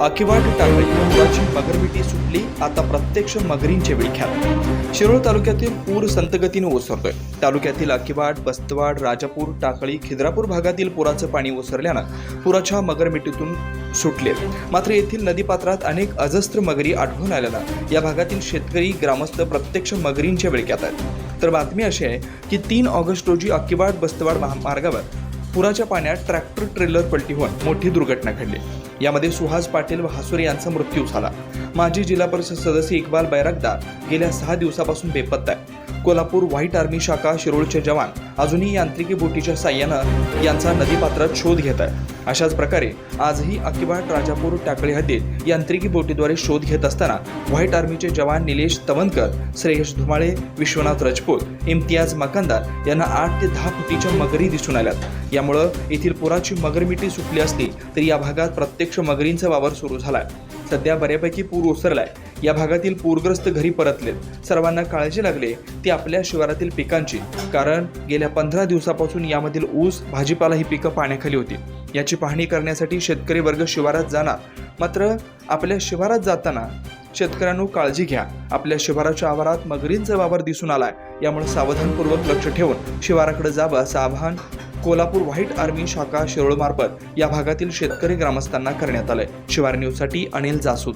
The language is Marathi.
अकिवाट टाकळीतून पुराची मगरमिटी सुटली आता प्रत्यक्ष मगरींचे विळख्यात. शिरोळ तालुक्यातील पूर संतगतीने ओसरतोय. तालुक्यातील अकिवाट बस्तवाड राजापूर टाकळी खिद्रापूर भागातील पुराचं पाणी ओसरल्यानं पुराच्या मगरमिटीतून सुटले. मात्र येथील नदीपात्रात अनेक अजस्त्र मगरी आढळून आल्यानं या भागातील शेतकरी ग्रामस्थ प्रत्यक्ष मगरींच्या विळख्यात आहेत. तर बातमी अशी आहे की तीन ऑगस्ट रोजी अक्कीवाड बस्तवाड महामार्गावर पुराच्या पाण्यात ट्रॅक्टर ट्रेलर पलटी होऊन मोठी दुर्घटना घडली. यामध्ये सुहास पाटील व हासुरे यांचा मृत्यू झाला. माजी जिल्हा परिषद सदस्य इक्बाल बैरागदार गेल्या सहा दिवसापासून बेपत्ता आहे. कोल्हापूर व्हाईट आर्मी शाखा शिरोळचे जवान अजूनही यांत्रिकी बोटीच्या साह्यानं यांचा नदीपात्रात शोध घेत आहे अशाच प्रकारे आजही अकिबाट राजापूर टाकळी हद्दीत यांत्रिकी बोटीद्वारे शोध घेत असताना व्हाईट आर्मीचे जवान निलेश तवनकर श्रेयश धुमाळे विश्वनाथ रजपूत इम्तियाज मकानदार यांना आठ ते दहा फुटीच्या मगरी दिसून आल्यात. यामुळं येथील पुराची मगरमिटी सुटली असली तरी या भागात प्रत्यक्ष मगरींचा वावर सुरू झालाय. सध्या बऱ्यापैकी पूर ओसरलाय. या भागातील पूरग्रस्त घरी परतलेत. सर्वांना काळजी लागले ती आपल्या शिवारातील पिकांची. कारण गेल्या पंधरा दिवसापासून यामधील ऊस भाजीपाला ही पिकं पाण्याखाली होती. याची पाहणी करण्यासाठी शेतकरी वर्ग शिवारात जाणार. मात्र आपल्या शिवारात जाताना शेतकऱ्यांनो काळजी घ्या. आपल्या शिवाराच्या आवारात मगरींचा वावर दिसून आलाय. यामुळे सावधानपूर्वक लक्ष ठेवून शिवाराकडे जावं असं आवाहन कोल्हापूर व्हाईट आर्मी शाखा शिरोळमार्फत या भागातील शेतकरी ग्रामस्थांना करण्यात आलंय. शिवार न्यूजसाठी अनिल जासूद.